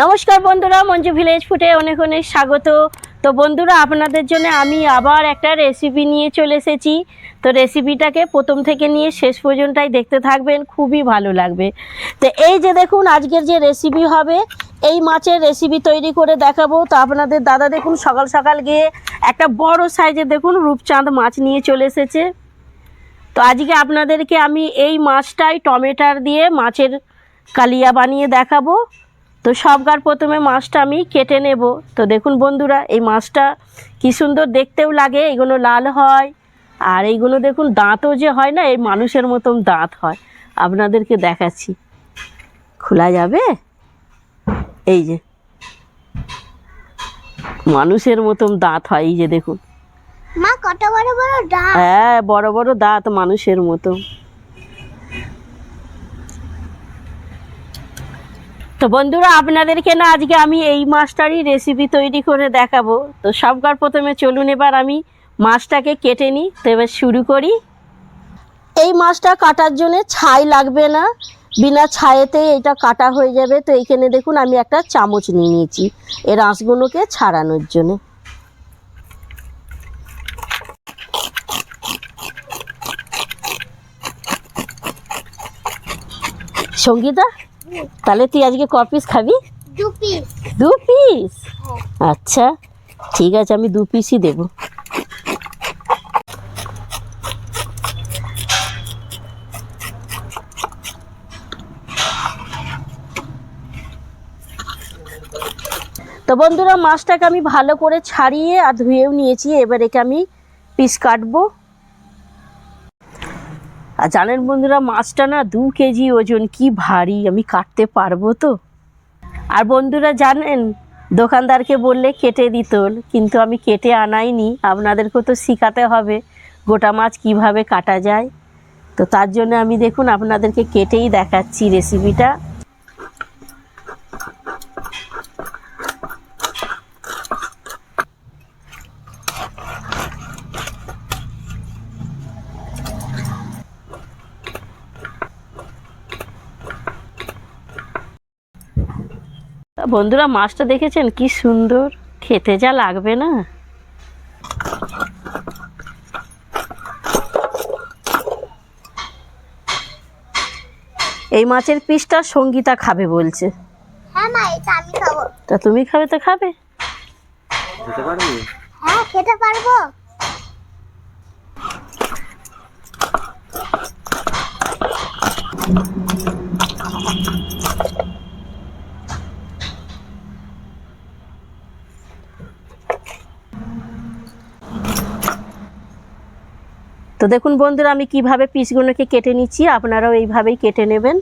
নমস্কার বন্ধুরা, মঞ্জু ভিলেজ ফুটে অনেক অনেক স্বাগত। তো বন্ধুরা, আপনাদের জন্য আমি আবার একটা রেসিপি নিয়ে চলে এসেছি। তো রেসিপিটাকে প্রথম থেকে নিয়ে শেষ পর্যন্তই দেখতে থাকবেন, খুবই ভালো লাগবে। তো এই যে দেখুন, আজকের যে রেসিপি হবে, এই মাছের রেসিপি তৈরি করে দেখাবো। তো আপনাদের দাদা দেখুন, সকাল সকাল গিয়ে একটা বড় সাইজে দেখুন, রূপচাঁদ মাছ নিয়ে চলে এসেছে। তো আজকে আপনাদেরকে আমি এই মাছটাই টমেটার দিয়ে মাছের কালিয়া বানিয়ে দেখাবো। তো সবকার প্রথমে মাছটা আমি কেটে নেব। তো দেখুন বন্ধুরা এই মাছটা কি সুন্দর দেখতেও লাগে এগুলো লাল হয়। আর এইগুলো দেখুন দাঁতও যে হয় না এই মানুষের মতন দাঁত হয়। আপনাদেরকে দেখাচ্ছি। খোলা যাবে? এই যে। মানুষের মতন দাঁত হয় এই যে দেখুন। মা কত বড় বড় ডাব হ্যাঁ বড় বড় দাঁত মানুষের মতো তো বন্ধুরা, আপনাদেরকে না আজকে আমি এই মাছটারই রেসিপি তৈরি করে দেখাবো। তো সবকার প্রথমে চলুন এবার আমি মাছটাকে কেটে নিই। তো এবার শুরু করি। এই মাছটা কাটার জন্য ছাই লাগবে না। বিনা ছায়েতেই এটা কাটা হয়ে যাবে। তো এইখানে দেখুন, আমি একটা চামচ নিয়ে নিয়েছি এর আঁশগুলোকে ছাড়ানোর জন্য। সঙ্গীতা তাহলে তুই আজকে ক পিস খাবি? দু পিস দু পিস আচ্ছা ঠিক আছে আমি দু পিসই দেবো। তো বন্ধুরা মাছটাকে আমি ভালো করে ছাড়িয়ে আর ধুয়েও নিয়েছি এবার একে আমি পিস কাটবো। আর জানেন বন্ধুরা, মাছটা না দু কেজি ওজন, কি ভারী, আমি কাটতে পারব তো? আর বন্ধুরা, জানেন, দোকানদারকে বললে কেটে দিত, কিন্তু আমি কেটে আনাইনি আপনাদেরকেও তো শেখাতে হবে গোটা মাছ কীভাবে কাটা যায়। তো তার জন্য আমি দেখুন, আপনাদেরকে কেটেই দেখাচ্ছি রেসিপিটা বন্ধুরা মাছটা দেখেছেন? কি সুন্দর। খেতে যা লাগবে না। এই মাছের পিসটা সঙ্গীতা খাবে বলছে। হ্যাঁ মা এটা আমি খাব। তা তুমি খাবে তো খাবে? খেতে পারবি? হ্যাঁ খেতে পারব। তো দেখুন বন্ধুরা, আমি কীভাবে পিসগুলোকে কেটে নিচ্ছি, আপনারাও এইভাবেই কেটে নেবেন।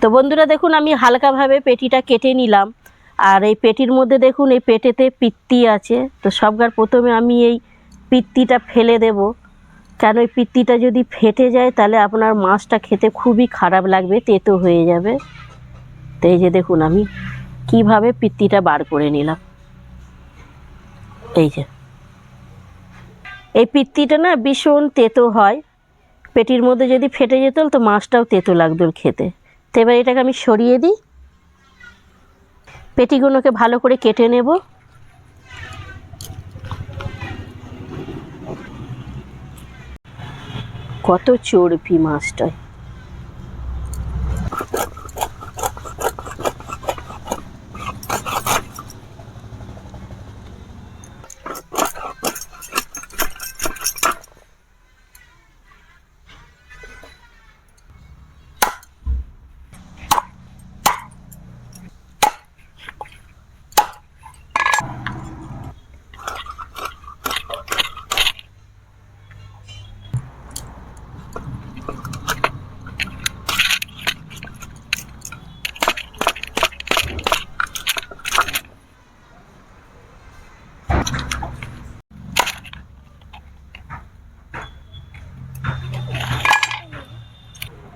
তো বন্ধুরা, দেখুন, আমি হালকাভাবে পেটিটা কেটে নিলাম। আর এই পেটির মধ্যে দেখুন, এই পেটেতে পিত্তি আছে। তো সবগার প্রথমে আমি এই পিত্তিটা ফেলে দেব। কেন এই পিত্তিটা যদি ফেটে যায়, তাহলে আপনার মাছটা খেতে খুবই খারাপ লাগবে, তেতো হয়ে যাবে। তো এই যে দেখুন, আমি কীভাবে পিত্তিটা বার করে নিলাম। এই যে। এই পিত্তিটা না ভীষণ তেতো হয়। পেটির মধ্যে যদি ফেটে যেত, তো মাছটাও তেতো লাগতো খেতে। তো এবার এটাকে আমি সরিয়ে দিই। পেটিগুলোকে ভালো করে কেটে নেব। কত চর্বি মাছটায়।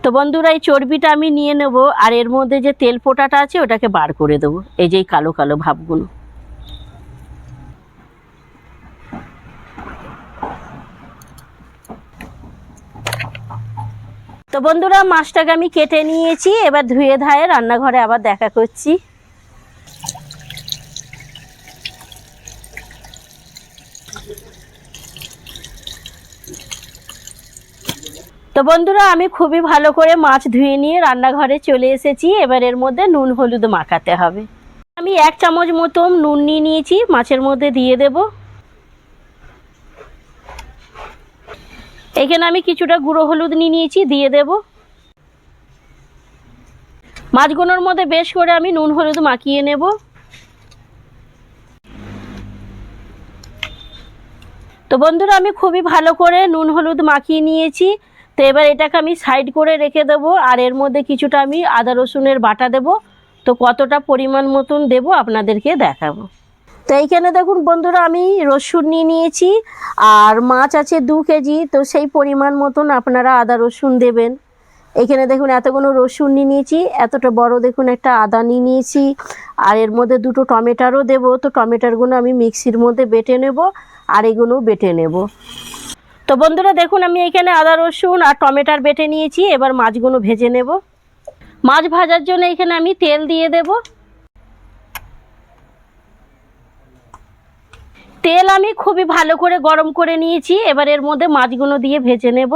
তো বন্ধুরা, এই চর্বিটা আমি নিয়ে নেব আর এর মধ্যে যে তেল পোটাটা আছে ওটাকে বার করে দেবো। এই যে কালো কালো ভাবগুলো। তো বন্ধুরা, মাছটাকে আমি কেটে নিয়েছি। এবার ধুয়ে ধায়ে রান্নাঘরে আবার দেখা করছি। তো বন্ধুরা, আমি খুবই ভালো করে মাছ ধুয়ে নিয়ে রান্নাঘরে চলে এসেছি। এবার এর মধ্যে নুন, হলুদ মাখাতে হবে। আমি এক চামচ মতন নুন নিয়ে নিয়েছি, মাছের মধ্যে দিয়ে দেব। এখানে আমি কিছুটা গুঁড়ো হলুদ নিয়ে নিয়েছি, দিয়ে দেব। মাছগুলোর মধ্যে বেশ করে আমি নুন, হলুদ মাখিয়ে নেব। তো বন্ধুরা, আমি খুবই ভালো করে নুন, হলুদ মাখিয়ে নিয়েছি। তো এবার এটাকে আমি সাইড করে রেখে দেব, আর এর মধ্যে কিছুটা আমি আদা রসুনের বাটা দেব। তো কতটা পরিমাণ মতন দেব আপনাদেরকে দেখাবো। তো এইখানে দেখুন বন্ধুরা, আমি রসুন নিয়ে নিয়েছি, আর মাছ আছে দু কেজি, তো সেই পরিমাণ মতন আপনারা আদা রসুন দেবেন। এখানে দেখুন এতগুলো রসুন নিয়ে নিয়েছি, এতটা বড় দেখুন একটা আদা নিয়ে নিয়েছি, আর এর মধ্যে দুটো টমেটোরও দেবো। তো টমেটোরগুলো আমি মিক্সির মধ্যে বেটে নেব, আর এগুলো বেটে নেব। তো বন্ধুরা দেখুন, আমি এখানে আদা, রসুন আর টমেটার বেটে নিয়েছি। এবার মাছগুলো ভেজে নেব। মাছ ভাজার জন্য এখানে আমি তেল দিয়ে দেব। তেল আমি খুবই ভালো করে গরম করে নিয়েছি। এবার এর মধ্যে মাছগুলো দিয়ে ভেজে নেব।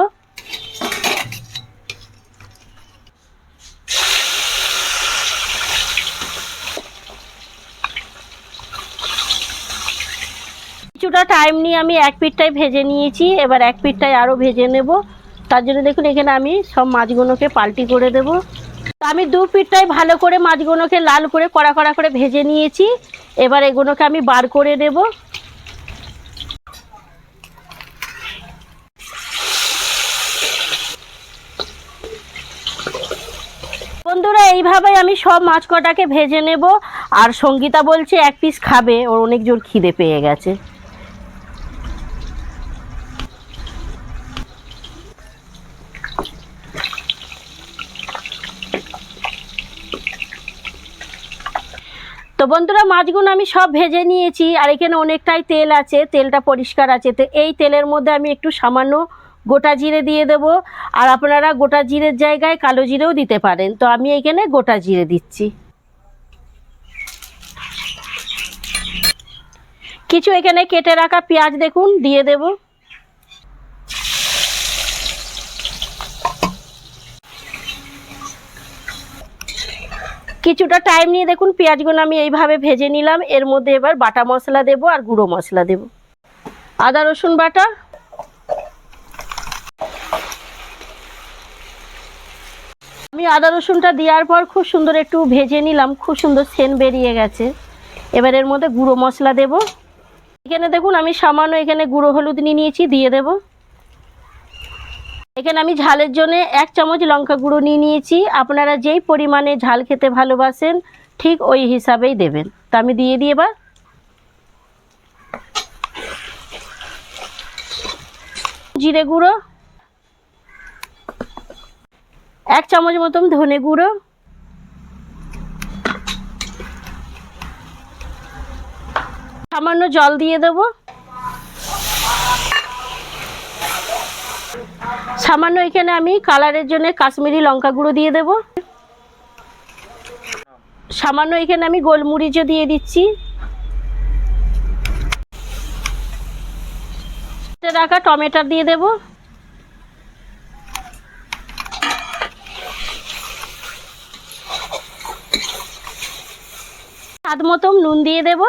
কিছুটা টাইম নিয়ে আমি এক পিঠটাই ভেজে নিয়েছি। এবার এক পিঠটাই আরও ভেজে নেব। তার জন্য দেখুন, এখানে আমি সব মাছগুলোকে পাল্টি করে দেব। তো আমি দু পিঠটাই ভালো করে মাছগুলোকে লাল করে কড়া কড়া করে ভেজে নিয়েছি। এবার এগুলোকে আমি বার করে নেব বন্ধুরা এইভাবে আমি সব মাছ কটাকে ভেজে নেব। আর সঙ্গীতা বলছে, এক পিস খাবে। ওর অনেক জোর খিদে পেয়ে গেছে। তো বন্ধুরা মাছগুলো আমি সব ভেজে নিয়েছি, আর এখানে অনেকটাই তেল আছে, তেলটা পরিষ্কার আছে। তো এই তেলের মধ্যে আমি একটু সামান্য গোটা জিরে দিয়ে দেব, আর আপনারা গোটা জিরের জায়গায় কালো জিরেও দিতে পারেন। তো আমি এখানে গোটা জিরে দিচ্ছি। কিছু এখানে কেটে রাখা পেঁয়াজ দেখুন, দিয়ে দেব। কিছুটা টাইম নিয়ে দেখুন, পেঁয়াজগুলো আমি এইভাবে ভেজে নিলাম। এর মধ্যে এবার বাটা মশলা দেব আর গুঁড়ো মশলা দেব। আদা, রসুন বাটা। আমি আদা, রসুনটা দেওয়ার পর খুব সুন্দর একটু ভেজে নিলাম, খুব সুন্দর সেন বেরিয়ে গেছে। এবার এর মধ্যে গুঁড়ো মশলা দেব। এখানে দেখুন, আমি সামান্য এখানে গুঁড়ো হলুদ নিয়ে নিয়েছি, দিয়ে দেব। এখানে আমি ঝালের জন্য এক চামচ লঙ্কা গুঁড়ো নিয়ে নিয়েছি। আপনারা যেই পরিমাণে ঝাল খেতে ভালোবাসেন, ঠিক ওই হিসাবেই দেবেন। তা আমি দিয়ে দিই এবার। জিরে গুঁড়ো। এক চামচ মতন ধনে গুঁড়ো। সামান্য জল দিয়ে দেব। সামান্য এখানে আমি কালারের জন্য কাশ্মীরি লঙ্কা গুঁড়ো দিয়ে দেব। সামান্য এখানে আমি গোলমরিচও দিয়ে দিচ্ছি। রাখা টমেটো দিয়ে দেব। স্বাদ মতন নুন দিয়ে দেব।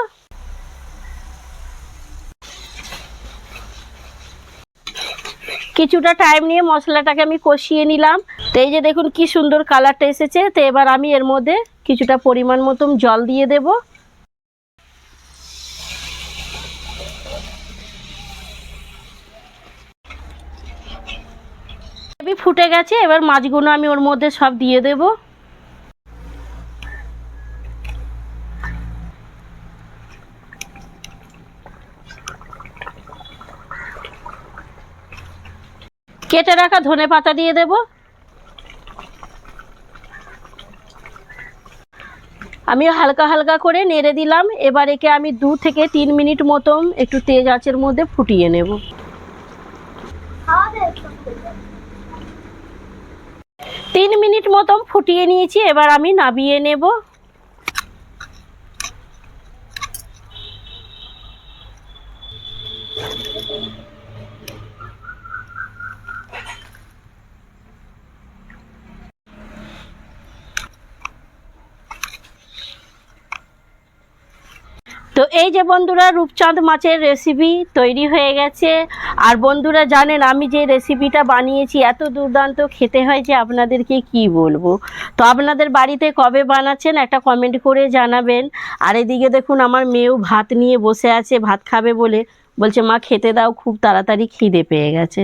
কিছুটা টাইম নিয়ে মশলাটাকে আমি কষিয়ে নিলাম। তো এই যে দেখুন কি সুন্দর কালারটা এসেছে। তো এবার আমি এর মধ্যে কিছুটা পরিমাণ মতন জল দিয়ে দেব। ফুটে গেছে, এবার মাছগুলো আমি ওর মধ্যে সব দিয়ে দেব। কেটে রাখা ধনে পাতা দিয়ে দেব। আমি হালকা হালকা করে নেড়ে দিলাম। এবার একে আমি দু থেকে তিন মিনিট মতন একটু তেজ আঁচের মধ্যে ফুটিয়ে নেব। তিন মিনিট মতন ফুটিয়ে নিয়েছি, এবার আমি নাবিয়ে নেব। তো এই যে বন্ধুরা রূপচাঁদ মাছের রেসিপি তৈরি হয়ে গেছে। আর বন্ধুরা জানেন, আমি যে রেসিপিটা বানিয়েছি, এত দুর্দান্ত খেতে হয় যে আপনাদেরকে কি বলব? তো আপনাদের বাড়িতে কবে বানাচ্ছেন, একটা কমেন্ট করে জানাবেন। আর এদিকে দেখুন, আমার মেয়েও ভাত নিয়ে বসে আছে, ভাত খাবে বলে। বলছে, মা, খেতে দাও, খুব তাড়াতাড়ি খিদে পেয়ে গেছে।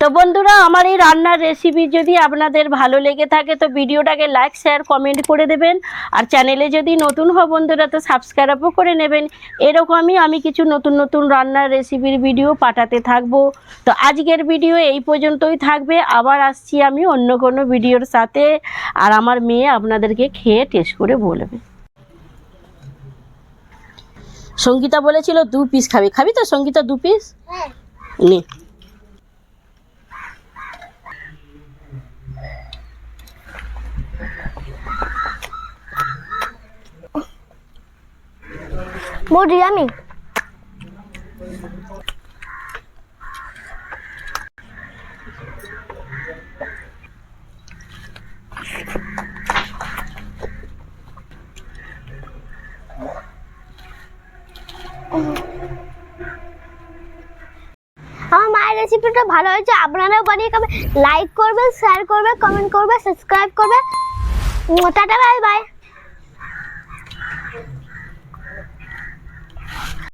তো বন্ধুরা আমার এই রান্নার রেসিপি যদি আপনাদের ভালো লেগে থাকে তো ভিডিওটাকে লাইক শেয়ার কমেন্ট করে দেবেন। আর চ্যানেলে যদি নতুন হও বন্ধুরা তো সাবস্ক্রাইবও করে নেবেন। এরকমই আমি কিছু নতুন নতুন রান্নার রেসিপির ভিডিও পাঠাতে থাকব। তো আজকের ভিডিও এই পর্যন্তই থাকবে। আবার আসছি আমি অন্য কোনো ভিডিওর সাথে। আর আমার মেয়ে আপনাদেরকে খেয়ে টেস্ট করে বলবে। সঙ্গীতা বলেছিল দু পিস খাবি। খাবি তো সঙ্গীতা দু পিস হ্যাঁ। নে। মুড়ি আমি। আমার মায়ের রেসিপিটা ভালো হয়েছে, আপনারাও বানিয়ে খাবেন। লাইক করবেন শেয়ার করবেন কমেন্ট করবেন সাবস্ক্রাইব করবেন। Tata bye bye